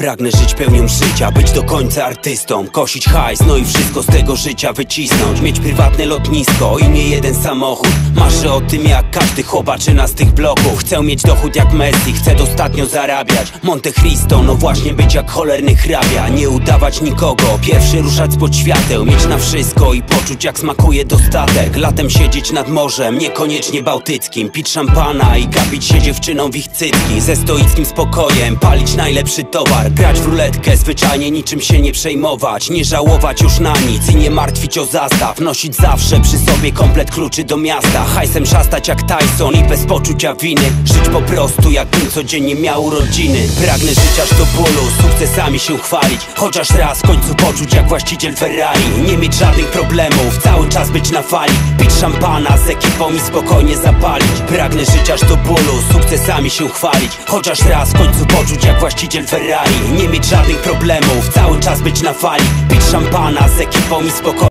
Pragnę żyć pełnią życia, być do końca artystą Kosić hajs, no i wszystko z tego życia wycisnąć Mieć prywatne lotnisko i nie jeden samochód. Marzę o tym jak każdy chłopaczyna z tych bloków. Chcę mieć dochód jak Messi, chcę dostatnio zarabiać. Monte Cristo, no właśnie być jak cholerny hrabia. Nie udawać nikogo, pierwszy ruszać spod świateł Mieć na wszystko i poczuć jak smakuje dostatek. Latem siedzieć nad morzem, niekoniecznie bałtyckim Pić szampana i gapić się dziewczyną w ich cytki Ze stoickim spokojem, palić najlepszy towar Grać w ruletkę, zwyczajnie niczym się nie przejmować Nie żałować już na nic i nie martwić o zastaw Nosić zawsze przy sobie komplet kluczy do miasta Hajsem szastać jak Tyson i bez poczucia winy Żyć po prostu jakbym codziennie miał urodziny. Pragnę żyć aż do bólu, sukcesami się chwalić Chociaż raz w końcu poczuć jak właściciel Ferrari Nie mieć żadnych problemów, cały czas być na fali. Pić szampana z ekipą i spokojnie zapalić. Pragnę żyć aż do bólu, sukcesami się chwalić. Chociaż raz w końcu poczuć jak właściciel Ferrari. Nie mieć żadnych problemów, cały czas być na fali. Pić szampana z ekipą i spokojnie